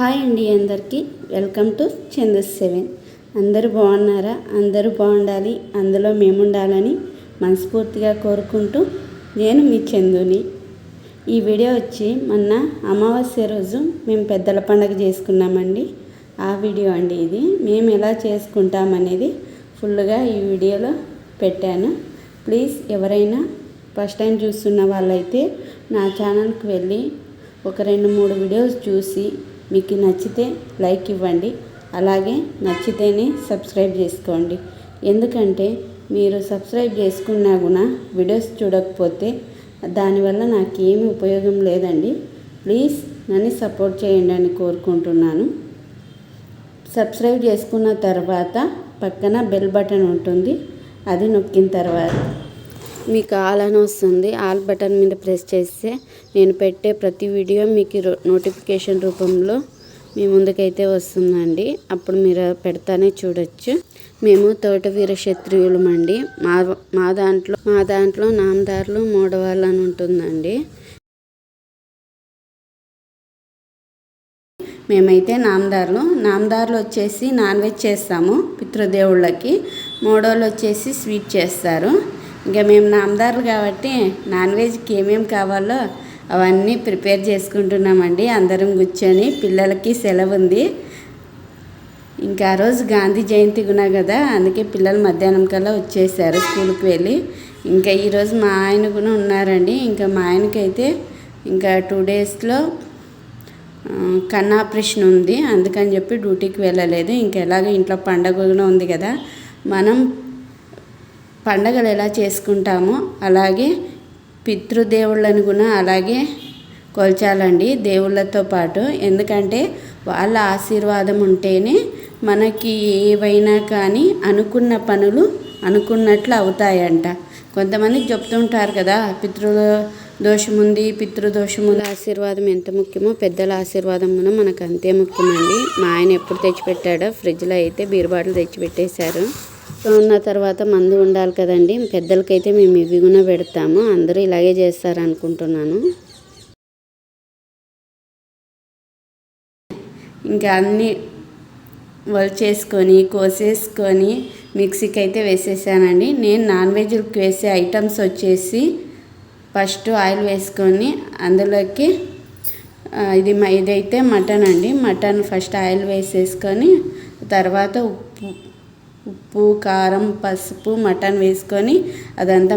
Hi అండి అందరికీ. Welcome to Chandus seven. అందరూ బాగున్నారా? అందరూ బాగుండాలి. అందులో మేము ఉండాలని మనస్ఫూర్తిగా కోరుకుంటూ నేను మీ చందుని. ఈ వీడియో వచ్చి మొన్న అమావాస్య రోజు మేము పెద్దల పండగ చేసుకున్నామండి. ఆ వీడియో అండి ఇది. మేము ఎలా చేసుకుంటామనేది ఫుల్గా ఈ వీడియోలో పెట్టాను. ప్లీజ్ ఎవరైనా ఫస్ట్ టైం చూస్తున్న వాళ్ళైతే నా ఛానల్కి వెళ్ళి ఒక రెండు మూడు వీడియోస్ చూసి మీకు నచ్చితే లైక్ ఇవ్వండి. అలాగే నచ్చితేనే సబ్స్క్రైబ్ చేసుకోండి. ఎందుకంటే మీరు సబ్స్క్రైబ్ చేసుకున్నా కూడా వీడియోస్ చూడకపోతే దానివల్ల నాకు ఏమి ఉపయోగం లేదండి. ప్లీజ్ నన్ను సపోర్ట్ చేయండి అని కోరుకుంటున్నాను. సబ్స్క్రైబ్ చేసుకున్న తర్వాత పక్కన బెల్ బటన్ ఉంటుంది. అది నొక్కిన తర్వాత మీకు ఆల్ అని వస్తుంది ఆల్ బటన్ మీద ప్రెస్ చేస్తే నేను పెట్టే ప్రతి వీడియో మీకు నోటిఫికేషన్ రూపంలో మీ ముందుకైతే వస్తుందండి. అప్పుడు మీరు పెడతానే చూడొచ్చు. మేము తోటవీర క్షత్రియులం అండి. మా మా దాంట్లో మా దాంట్లో నామదారులు మూడవాళ్ళు అని ఉంటుందండి. మేమైతే నామదారులు. నామదారులు వచ్చేసి నాన్ వెజ్ చేస్తాము పితృదేవుళ్ళకి. మూడోళ్ళు వచ్చేసి స్వీట్ చేస్తారు. ఇంకా మేము నామదారులు కాబట్టి నాన్ వెజ్కి ఏమేమి కావాలో అవన్నీ ప్రిపేర్ చేసుకుంటున్నామండి. అందరం కూర్చొని పిల్లలకి సెలవు ఉంది ఇంకా ఆ రోజు గాంధీ జయంతి కూడా కదా అందుకే పిల్లలు మధ్యాహ్నం కల్లా వచ్చేసారు స్కూల్కి వెళ్ళి. ఇంకా ఈరోజు మా ఆయన కూడా ఉన్నారండి. ఇంకా మా ఆయనకైతే ఇంకా టూ డేస్లో కన్ను ఆపరేషన్ ఉంది. అందుకని చెప్పి డ్యూటీకి వెళ్ళలేదు. ఇంకా ఎలాగో ఇంట్లో పండగ కూడా ఉంది కదా. మనం పండగలు ఎలా చేసుకుంటామో అలాగే పితృదేవుళ్ళను కూడా అలాగే కొల్చాలండి దేవుళ్ళతో పాటు. ఎందుకంటే వాళ్ళ ఆశీర్వాదం ఉంటేనే మనకి ఏవైనా కానీ అనుకున్న పనులు అనుకున్నట్లు అవుతాయంట. కొంతమందికి చెప్తుంటారు కదా పితృ దోషం ఉంది పితృదోషం ఉంది. ఆశీర్వాదం ఎంత ముఖ్యమో పెద్దల ఆశీర్వాదం కూడా మనకు అంతే ముఖ్యమండి. మా ఆయన ఎప్పుడు తెచ్చిపెట్టాడో ఫ్రిడ్జ్లో అయితే బీరుబాటలు తెచ్చిపెట్టేశారు. ఉన్న తర్వాత మందు ఉండాలి కదండి. పెద్దలకైతే మేము ఇవి కూడా పెడతాము. అందరూ ఇలాగే చేస్తారు అనుకుంటున్నాను ఇంకా అన్నీ చేసుకొని కోసేసుకొని మిక్సీకి అయితే వేసేసానండి. నేను నాన్ వెజ్కి వేసే ఐటమ్స్ వచ్చేసి ఫస్ట్ ఆయిల్ వేసుకొని అందులోకి ఇది ఇదైతే మటన్ అండి. మటన్ ఫస్ట్ ఆయిల్ వేసేసుకొని తర్వాత ఉప్పు ఉప్పు కారం పసుపు మటన్ వేసుకొని అదంతా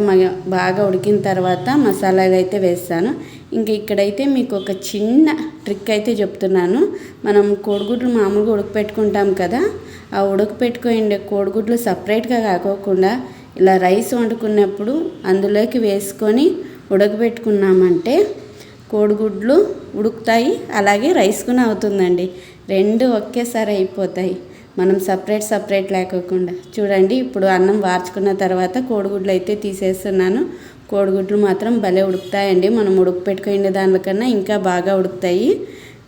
బాగా ఉడికిన తర్వాత మసాలాలు అయితే వేస్తాను. ఇంకా ఇక్కడైతే మీకు ఒక చిన్న ట్రిక్ అయితే చెప్తున్నాను. మనం కోడిగుడ్లు మామూలుగా ఉడకపెట్టుకుంటాం కదా ఆ ఉడకపెట్టుకునే కోడిగుడ్లు సపరేట్గా కాకోకుండా ఇలా రైస్ వండుకున్నప్పుడు అందులోకి వేసుకొని ఉడకబెట్టుకున్నామంటే కోడిగుడ్లు ఉడుకుతాయి అలాగే రైస్ కూడా అవుతుందండి. రెండు ఒకేసారి అయిపోతాయి. మనం సపరేట్ సపరేట్ లేకోకుండా. చూడండి ఇప్పుడు అన్నం వార్చుకున్న తర్వాత కోడిగుడ్లు అయితే తీసేస్తున్నాను. కోడిగుడ్లు మాత్రం భలే ఉడుకుతాయండి. మనం ఉడుకు పెట్టుకునే దానికన్నా ఇంకా బాగా ఉడుకుతాయి.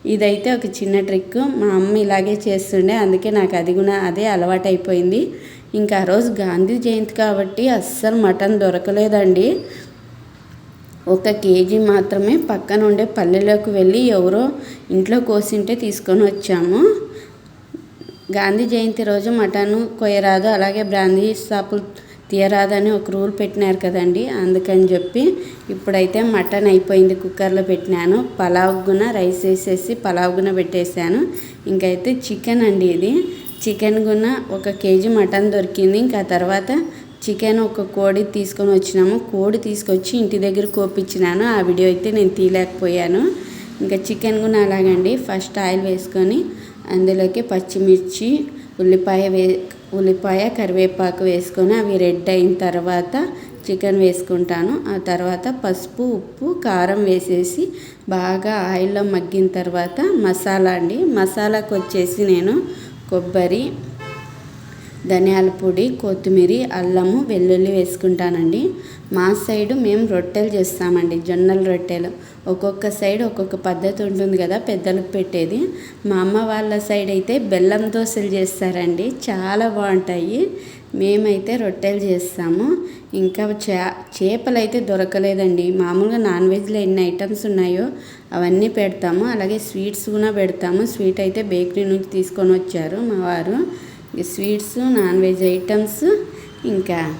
ఇదైతే ఒక చిన్న ట్రిక్ మా అమ్మ ఇలాగే చేస్తుండే. అందుకే నాకు అది కూడా అదే అలవాటైపోయింది. ఇంకా ఆ రోజు గాంధీ జయంతి కాబట్టి అస్సలు మటన్ దొరకలేదండి. ఒక కేజీ మాత్రమే పక్కన ఉండే పల్లెలోకి వెళ్ళి ఎవరో ఇంట్లో కోసింటే తీసుకొని వచ్చాము. గాంధీ జయంతి రోజు మటను కొయ్యరాదు అలాగే బ్రాందీ షాపులు తీయరాదు అని ఒక రూల్ పెట్టినారు కదండి. అందుకని చెప్పి ఇప్పుడైతే మటన్ అయిపోయింది కుక్కర్లో పెట్టినాను. పలావ్ గున రైస్ వేసేసి పలావ్ గున పెట్టేశాను. ఇంకైతే చికెన్ అండి ఇది. చికెన్ గున ఒక కేజీ మటన్ దొరికింది. ఇంకా తర్వాత చికెన్ ఒక కోడి తీసుకొని వచ్చినాము. కోడి తీసుకొచ్చి ఇంటి దగ్గర కోపించినాను ఆ వీడియో అయితే నేను తీయలేకపోయాను. ఇంకా చికెన్ కూడా అలాగండి. ఫస్ట్ ఆయిల్ వేసుకొని అందులోకి పచ్చిమిర్చి ఉల్లిపాయ వే ఉల్లిపాయ కరివేపాకు వేసుకొని అవి రెడ్ అయిన తర్వాత చికెన్ వేసుకుంటాను. ఆ తర్వాత పసుపు ఉప్పు కారం వేసేసి బాగా ఆయిల్లో మగ్గిన తర్వాత మసాలా అండి. మసాలాకు వచ్చేసి నేను కొబ్బరి ధనియాల పొడి కొత్తిమీర అల్లము వెల్లుల్లి వేసుకుంటానండి. మా సైడ్ మేము రొట్టెలు చేస్తామండి జొన్నల రొట్టెలు. ఒక్కొక్క సైడ్ ఒక్కొక్క పద్ధతి ఉంటుంది కదా పెద్దలకు పెట్టేది. మా అమ్మ వాళ్ళ సైడ్ అయితే బెల్లం దోశలు చేస్తారండి చాలా బాగుంటాయి. మేమైతే రొట్టెలు చేస్తాము. ఇంకా చే చేపలు అయితే దొరకలేదండి. మామూలుగా నాన్ వెజ్లో ఎన్ని ఐటమ్స్ ఉన్నాయో అవన్నీ పెడతాము. అలాగే స్వీట్స్ కూడా పెడతాము. స్వీట్ అయితే బేకరీ నుంచి తీసుకొని వచ్చారు మా వారు. స్వీట్స్ నాన్ వెజ్ ఐటమ్స్ ఇంకా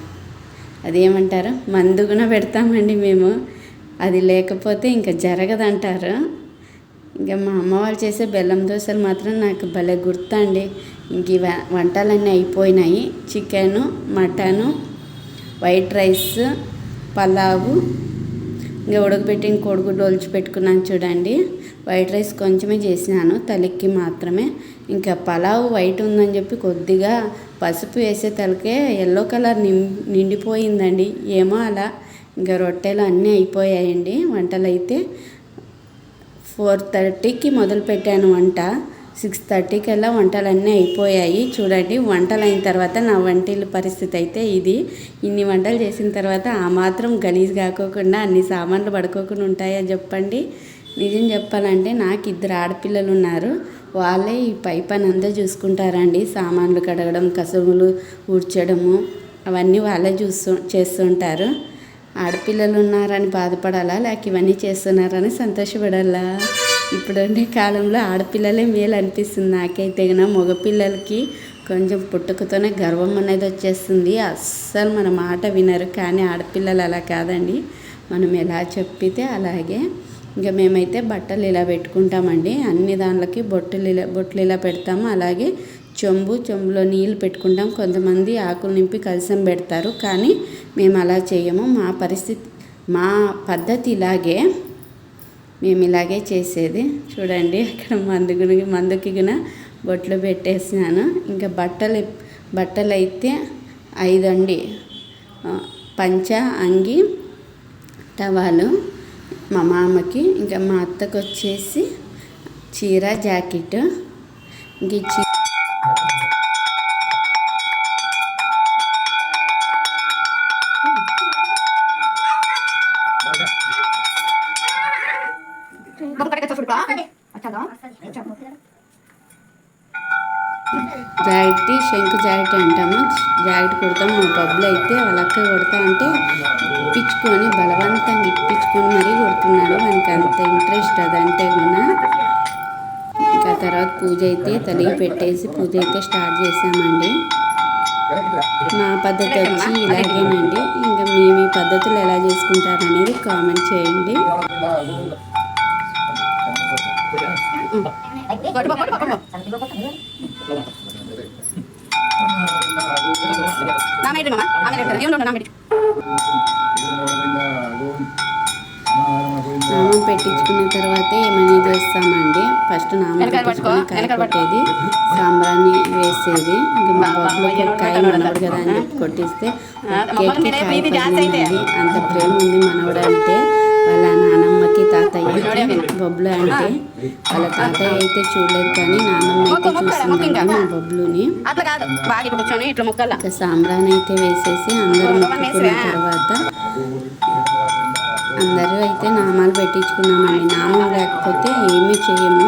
అదేమంటారు? మందు కూడా పెడతామండి మేము. అది లేకపోతే ఇంకా జరగదంటారు. ఇంకా మా అమ్మ వాళ్ళు చేసే బెల్లం దోశలు మాత్రం నాకు భలే గుర్తండి. ఇంక ఇవ వంటలన్నీ అయిపోయినాయి. Chicken mutton white rice pulao ఇంకా ఉడకబెట్టిన కోడిగుడ్డు ఒలిచి పెట్టుకున్నాను చూడండి. వైట్ రైస్ కొంచెమే చేసినాను తలకి మాత్రమే. ఇంకా పలావ్ వైట్ ఉందని చెప్పి కొద్దిగా పసుపు వేసే తలకే ఎల్లో కలర్ నిం నిండిపోయిందండి. ఏమో అలా ఇంకా రొట్టెలు అన్నీ అయిపోయాయండి. వంటలు అయితే ఫోర్ థర్టీకి మొదలు పెట్టాను వంట. సిక్స్ థర్టీకి అలా వంటలన్నీ అయిపోయాయి. చూడండి వంటలు అయిన తర్వాత నా వంటిల పరిస్థితి అయితే ఇది. ఇన్ని వంటలు చేసిన తర్వాత ఆ మాత్రం గలీజ్ కాకోకుండా అన్ని సామాన్లు పడుకోకుండా ఉంటాయా చెప్పండి. నిజం చెప్పాలంటే నాకు ఇద్దరు ఆడపిల్లలు ఉన్నారు వాళ్ళే ఈ పై పని అంతా చూసుకుంటారండి. సామాన్లు కడగడం కసువులు ఊడ్చడము అవన్నీ వాళ్ళే చూస్తూ చేస్తుంటారు. ఆడపిల్లలు ఉన్నారని బాధపడాలా? లేక ఇవన్నీ చేస్తున్నారని సంతోషపడాలా? ఇప్పుడుండే కాలంలో ఆడపిల్లలే మేలు అనిపిస్తుంది నాకైతే కన్నా మగపిల్లలకి కొంచెం పుట్టుకతోనే గర్వం అనేది వచ్చేస్తుంది. అస్సలు మన మాట వినరు. కానీ ఆడపిల్లలు అలా కాదండి. మనం ఎలా చెప్పితే అలాగే. ఇంకా మేమైతే బట్టలు ఇలా పెట్టుకుంటామండి. అన్ని దాంట్లోకి బొట్టులు ఇలా బొట్లు ఇలా పెడతాము. అలాగే చెంబు చెంబులో నీళ్ళు పెట్టుకుంటాం. కొంతమంది ఆకులు నింపి కలిసం పెడతారు. కానీ మేము అలా చేయము. మా పరిస్థితి మా పద్ధతి ఇలాగే. మేము ఇలాగే చేసేది. చూడండి అక్కడ మందు మందుకి గున బొట్లు పెట్టేసినాను. ఇంకా బట్టలు బట్టలు అయితే ఐదు పంచ అంగి టవాలు మా మామకి. ఇంకా మా అత్తకు వచ్చేసి చీర జాకెట్. ఇంక జాకెట్ అంటాము. జాకెట్ కుడతాం. మా బబ్బులు అయితే వాళ్ళ అక్క కొడతా అంటే ఇప్పించుకొని బలవంతంగా ఇప్పించుకొని మరీ కొడుతున్నాడు. మనకి అంత ఇంట్రెస్ట్ అదంటే కూడా ఇంకా తర్వాత పూజ అయితే తలిగి పెట్టేసి పూజ అయితే స్టార్ట్ చేసామండి మా పద్ధతి వచ్చి ఇలాగేనండి. ఇంకా మీ మీ పద్ధతులు ఎలా చేసుకుంటారు అనేది కామెంట్ చేయండి. నామం పెట్టించుకున్న తర్వాత ఏమైనా చేస్తామండి ఫస్ట్ నామం పెట్టించుకొని కాయ కొట్టేది సాంబ్రాన్ని వేసేది. ఇంకా మా బాబులో కాయ మనవడు కదా అని కొట్టిస్తే కేక్కి కాయ పగిలిందండి అంత ప్రేమ ఉంది మనవడు అంటే వాళ్ళ నానమ్మకి తాతయ్యకి బొబ్బులు అంటే వాళ్ళ తాతయ్య అయితే చూడలేదు కానీ నానమ్మ అయితే చూసిందండి మా బొబ్బులుని. ఇంకా సాంబ్రాన్ని అయితే వేసేసి అందరూ మొక్కుకున్న తర్వాత అందరూ అయితే నామాలు పెట్టించుకున్నామండి. నామం లేకపోతే ఏమీ చేయము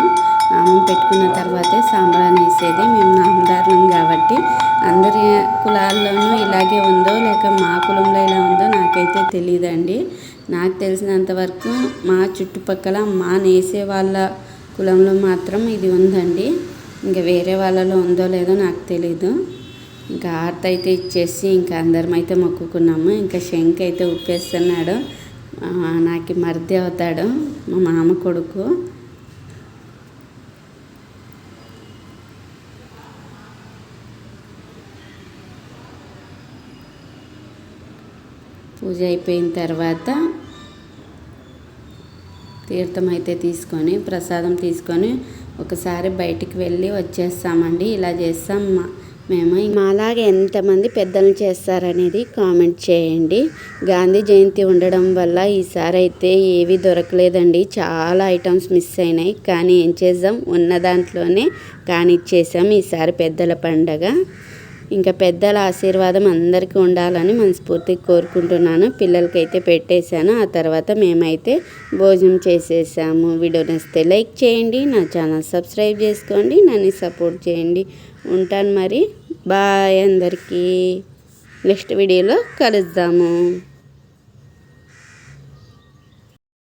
నామం పెట్టుకున్న తర్వాతే సాంబ్రాన్ని వేసేది. మేము నామదారులం కాబట్టి అందరి కులాల్లోనూ ఇలాగే ఉందో లేక మా కులంలో ఇలా ఉందో నాకైతే తెలియదండి నాకు తెలిసినంత వరకు మా చుట్టుపక్కల మా నేసే వాళ్ళ కులంలో మాత్రం ఇది ఉందండి. ఇంకా వేరే వాళ్ళలో ఉందో లేదో నాకు తెలీదు. ఇంకా ఆర్త అయితే ఇచ్చేసి ఇంకా అందరం అయితే మొక్కుకున్నాము. ఇంకా శంఖ అయితే ఉప్పేస్తున్నాడు నాకు మరిది అవుతాడు. మా మామ కొడుకు. పూజ అయిపోయిన తర్వాత తీర్థం అయితే తీసుకొని ప్రసాదం తీసుకొని ఒకసారి బయటికి వెళ్ళి వచ్చేస్తామండి. ఇలా చేస్తాం మేము మాలాగే ఎంతమంది పెద్దలు చేస్తారనేది కామెంట్ చేయండి. గాంధీ జయంతి ఉండడం వల్ల ఈసారి అయితే ఏవి దొరకలేదండి. చాలా ఐటమ్స్ మిస్ అయినాయి. కానీ ఏం చేద్దాం? ఉన్న దాంట్లోనే కానిచ్చేసాం ఈసారి పెద్దల పండగ. ఇంకా పెద్దల ఆశీర్వాదం అందరికీ ఉండాలని మనస్ఫూర్తిగా కోరుకుంటున్నాను. పిల్లలకైతే పెట్టేశాను. ఆ తర్వాత మేమైతే భోజనం చేసేసాము. వీడియో నచ్చితే లైక్ చేయండి. నా ఛానల్ సబ్స్క్రైబ్ చేసుకోండి. నన్ను సపోర్ట్ చేయండి. ఉంటాను మరి. బాయ్ అందరికీ. నెక్స్ట్ వీడియోలో కలుద్దాము.